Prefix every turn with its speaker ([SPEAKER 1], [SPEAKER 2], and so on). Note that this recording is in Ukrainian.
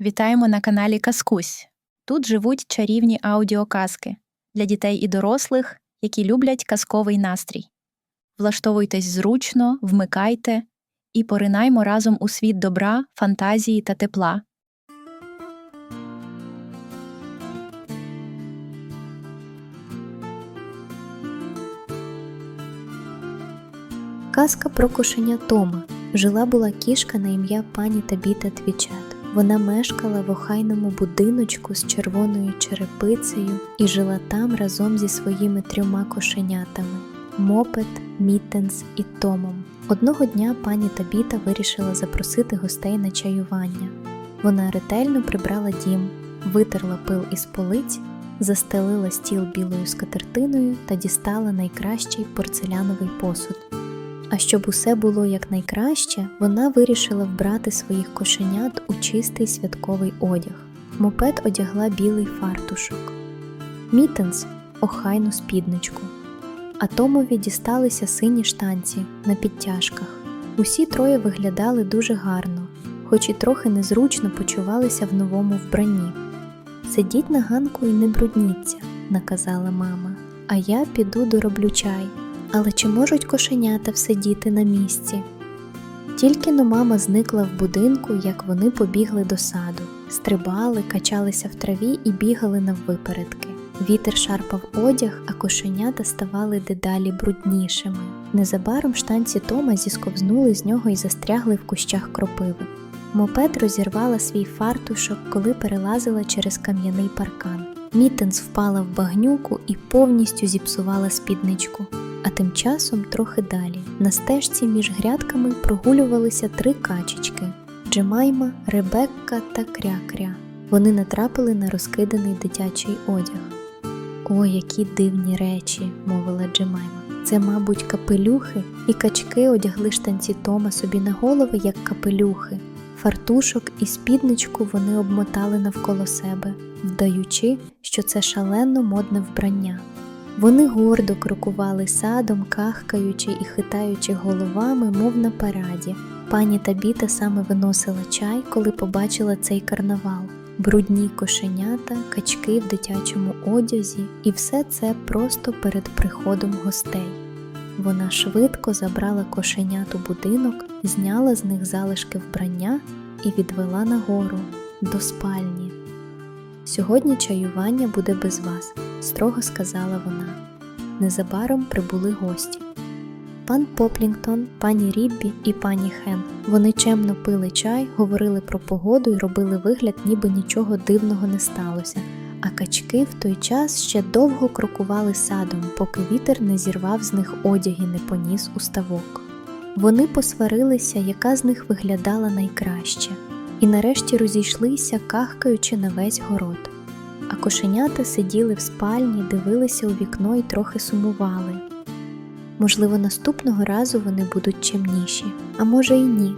[SPEAKER 1] Вітаємо на каналі Казкусь. Тут живуть чарівні аудіоказки для дітей і дорослих, які люблять казковий настрій. Влаштовуйтесь зручно, вмикайте і поринаймо разом у світ добра, фантазії та тепла.
[SPEAKER 2] Казка про кошеня Тома. Жила була кішка на ім'я пані Табіта Твічет. Вона мешкала в охайному будиночку з червоною черепицею і жила там разом зі своїми трьома кошенятами Мопет, Міттенс і Томом. Одного дня пані Табіта вирішила запросити гостей на чаювання. Вона ретельно прибрала дім, витерла пил із полиць, застелила стіл білою скатертиною та дістала найкращий порцеляновий посуд. А щоб усе було якнайкраще, вона вирішила вбрати своїх кошенят у чистий святковий одяг. Мопед одягла білий фартушок, Мітенс охайну спідничку, а Томові дісталися сині штанці на підтяжках. Усі троє виглядали дуже гарно, хоч і трохи незручно почувалися в новому вбранні. Сидіть на ганку і не брудніться, наказала мама, а я піду дороблю чай. Але чи можуть кошенята всидіти на місці? Тільки но мама зникла в будинку, як вони побігли до саду, стрибали, качалися в траві і бігали наввипередки. Вітер шарпав одяг, а кошенята ставали дедалі бруднішими. Незабаром штанці Тома зісковзнули з нього і застрягли в кущах кропиви. Мопед розірвала свій фартушок, коли перелазила через кам'яний паркан. Мітенс впала в багнюку і повністю зіпсувала спідничку. А тим часом трохи далі на стежці між грядками прогулювалися три качечки Джемайма, Ребекка та Кря-Кря. Вони натрапили на розкиданий дитячий одяг. О, які дивні речі, мовила Джемайма. Це, мабуть, капелюхи, і качки одягли штанці Тома собі на голови, як капелюхи. Фартушок і спідничку вони обмотали навколо себе, вдаючи, що це шалено модне вбрання. Вони гордо крокували садом, кахкаючи і хитаючи головами, мов на параді. Пані Табіта саме виносила чай, коли побачила цей карнавал. Брудні кошенята, качки в дитячому одязі, і все це просто перед приходом гостей. Вона швидко забрала кошенят у будинок, зняла з них залишки вбрання і відвела нагору до спальні. Сьогодні чаювання буде без вас, строго сказала вона. Незабаром прибули гості. Пан Поплінгтон, пані Ріббі і пані Хен. Вони чемно пили чай, говорили про погоду і робили вигляд, ніби нічого дивного не сталося. А качки в той час ще довго крокували садом, поки вітер не зірвав з них одяг і не поніс у ставок. Вони посварилися, яка з них виглядала найкраще, і нарешті розійшлися, кахкаючи на весь город. А кошенята сиділи в спальні, дивилися у вікно і трохи сумували. Можливо, наступного разу вони будуть чемніші, а може й ні.